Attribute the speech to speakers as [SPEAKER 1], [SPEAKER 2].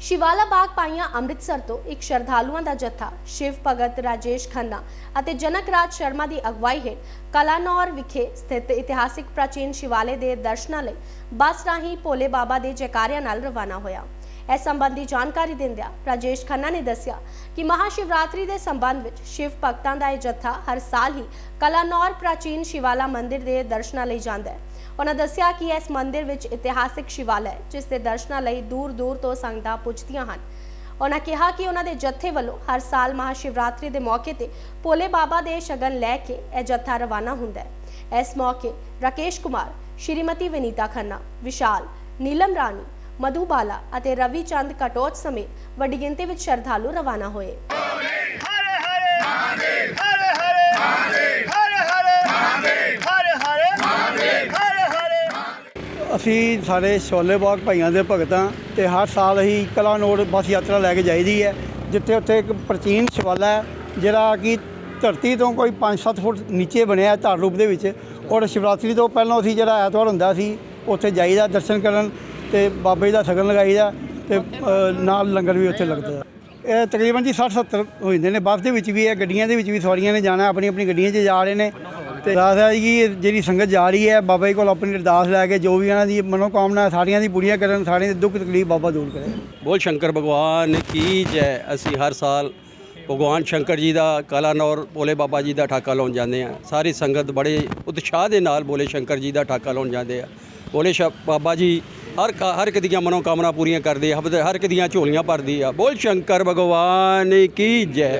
[SPEAKER 1] ਸ਼ਿਵਾਲਾ ਬਾਗ ਪਾਈਆਂ ਅੰਮ੍ਰਿਤਸਰ ਤੋਂ ਇੱਕ ਸ਼ਰਧਾਲੂਆਂ ਦਾ ਜੱਥਾ, ਸ਼ਿਵ ਭਗਤ ਰਾਜੇਸ਼ ਖੰਨਾ ਅਤੇ ਜਨਕ ਰਾਜ ਸ਼ਰਮਾ ਦੀ ਅਗਵਾਈ ਹੇਠ ਕਲਾਨੌਰ ਵਿਖੇ ਸਥਿਤ ਇਤਿਹਾਸਿਕ ਪ੍ਰਾਚੀਨ ਸ਼ਿਵਾਲੇ ਦੇ ਦਰਸ਼ਨਾਂ ਲਈ ਬੱਸ ਰਾਹੀਂ ਭੋਲੇ ਬਾਬਾ ਦੇ ਜੈਕਾਰਿਆਂ ਨਾਲ ਰਵਾਨਾ ਹੋਇਆ। ਇਸ ਸੰਬੰਧੀ ਜਾਣਕਾਰੀ ਦਿੰਦਿਆਂ ਰਾਜੇਸ਼ ਖੰਨਾ ਨੇ ਦੱਸਿਆ ਕਿ ਮਹਾਸ਼ਿਵਰਾਤਰੀ ਦੇ ਸੰਬੰਧ ਵਿੱਚ ਸ਼ਿਵ ਭਗਤਾਂ ਦਾ ਇਹ ਜੱਥਾ ਹਰ ਸਾਲ ਹੀ ਕਲਾਨੌਰ ਪ੍ਰਾਚੀਨ ਸ਼ਿਵਾਲਾ ਮੰਦਿਰ ਦੇ ਦਰਸ਼ਨਾਂ ਲਈ ਜਾਂਦਾ ਹੈ। ਉਹਨਾਂ ਦੱਸਿਆ ਕਿ ਇਸ ਮੰਦਿਰ ਵਿੱਚ ਇਤਿਹਾਸਿਕ ਸ਼ਿਵਾਲਾ ਹੈ, ਜਿਸ ਦੇ ਦਰਸ਼ਨਾਂ ਲਈ ਦੂਰ-ਦੂਰ ਤੋਂ ਸੰਗਤਾਂ ਪੁੱਜਦੀਆਂ ਹਨ। ਉਹਨਾਂ ਕਿਹਾ ਕਿ ਉਹਨਾਂ ਦੇ ਜੱਥੇ ਵੱਲੋਂ ਹਰ ਸਾਲ ਮਹਾਸ਼ਿਵਰਾਤਰੀ ਦੇ ਮੌਕੇ ਤੇ ਭੋਲੇ ਬਾਬਾ ਦੇ ਸ਼ਗਨ ਲੈ ਕੇ ਇਹ ਜੱਥਾ ਰਵਾਨਾ ਹੁੰਦਾ ਹੈ। ਇਸ ਮੌਕੇ ਰਾਕੇਸ਼ ਕੁਮਾਰ, ਸ਼੍ਰੀਮਤੀ ਵਿਨੀਤਾ ਖੰਨਾ, ਵਿਸ਼ਾਲ, ਨੀਲਮ ਰਾਣੀ ਮਧੂ ਬਾਲਾ ਅਤੇ ਰਵੀ ਚੰਦ ਕਟੋਚ ਸਮੇਤ ਵੱਡੀ ਗਿਣਤੀ ਵਿੱਚ ਸ਼ਰਧਾਲੂ ਰਵਾਨਾ ਹੋਏ।
[SPEAKER 2] ਹਰੇ ਹਰੇ ਮਹਾਦੇਵ ਹਰੇ ਹਰੇ ਮਹਾਦੇਵ ਹਰੇ ਹਰੇ ਮਹਾਦੇਵ ਹਰੇ ਹਰੇ ਮਹਾਦੇਵ ਹਰੇ ਹਰੇ।
[SPEAKER 3] ਅਸੀਂ ਸਾਰੇ ਛੋਲੇ ਬਾਗ ਭਾਈਆਂ ਦੇ ਭਗਤਾਂ ਤੇ ਹਰ ਸਾਲ ਅਸੀਂ ਕਲਾਨੌਰ ਬੱਸ ਯਾਤਰਾ ਲੈ ਕੇ ਜਾਈਦੀ ਹੈ ਜਿੱਥੇ ਉੱਥੇ ਇੱਕ ਪ੍ਰਾਚੀਨ ਸ਼ਿਵਾਲਾ ਹੈ ਜਿਹੜਾ ਕਿ ਧਰਤੀ ਤੋਂ ਕੋਈ 5-7 ਫੁੱਟ ਨੀਚੇ ਬਣਿਆ ਹੈ ਧਾਰ ਰੂਪ ਦੇ ਵਿੱਚ। ਔਰ ਸ਼ਿਵਰਾਤਰੀ ਤੋਂ ਪਹਿਲਾਂ ਅਸੀਂ ਜਿਹੜਾ ਐਤਵਾਰ ਹੁੰਦਾ ਸੀ ਉੱਥੇ ਜਾਈਦਾ ਦਰਸ਼ਨ ਕਰਨ। ਤੇ ਬਾਬਾ ਜੀ ਦਾ ਸ਼ਗਨ ਲਗਾਈਦਾ ਤੇ ਅ, ਨਾਲ ਲੰਗਰ ਵੀ ਉੱਥੇ ਲੱਗਦਾ ਇਹ ਤਕਰੀਬਨ ਜੀ 60-70 ਹੋ ਜਾਂਦੇ ਨੇ। ਬੱਸ ਦੇ ਵਿੱਚ ਵੀ ਹੈ ਗੱਡੀਆਂ ਦੇ ਵਿੱਚ ਵੀ ਸਵਾਰੀਆਂ ਨੇ ਜਾਣਾ ਆਪਣੀ ਆਪਣੀ ਗੱਡੀਆਂ 'ਚ ਜਾ ਰਹੇ ਨੇ। ਤੇ ਅਰਦਾਸ ਜੀ ਜਿਹੜੀ ਸੰਗਤ ਜਾ ਰਹੀ ਹੈ ਬਾਬਾ ਜੀ ਕੋਲ ਆਪਣੀ ਅਰਦਾਸ ਲੈ ਕੇ ਜੋ ਵੀ ਇਹਨਾਂ ਦੀ ਮਨੋਕਾਮਨਾ ਸਾਰੀਆਂ ਦੀ ਪੂਰੀਆਂ ਕਰਨ ਸਾਰਿਆਂ ਦੇ ਦੁੱਖ ਤਕਲੀਫ ਬਾਬਾ ਦੂਰ ਕਰੇ।
[SPEAKER 4] ਬੋਲ ਸ਼ੰਕਰ ਭਗਵਾਨ ਕੀ ਜੈ? ਅਸੀਂ ਹਰ ਸਾਲ ਭਗਵਾਨ ਸ਼ੰਕਰ ਜੀ ਦਾ ਕਾਲਾਨੌਰ ਭੋਲੇ ਬਾਬਾ ਜੀ ਦਾ ਠਾਕਾ ਲਾਉਣ ਜਾਂਦੇ ਆ ਸਾਰੀ ਸੰਗਤ ਬੜੇ ਉਤਸ਼ਾਹ ਦੇ ਨਾਲ ਬੋਲੇ ਸ਼ੰਕਰ ਜੀ ਦਾ ਠਾਕਾ ਲਾਉਣ ਜਾਂਦੇ ਆ। ਭੋਲੇ ਸ਼ਾ ਬਾਬਾ ਜੀ ਹਰ ਕਾ- ਹਰ ਇੱਕ ਦੀਆਂ ਮਨੋਕਾਮਨਾ ਪੂਰੀਆਂ ਕਰਦੀ ਆ ਹਰ ਇੱਕ ਦੀਆਂ ਝੋਲੀਆਂ ਭਰਦੀ ਆ। ਬੋਲ ਸ਼ੰਕਰ ਭਗਵਾਨ ਕੀ ਜੈ।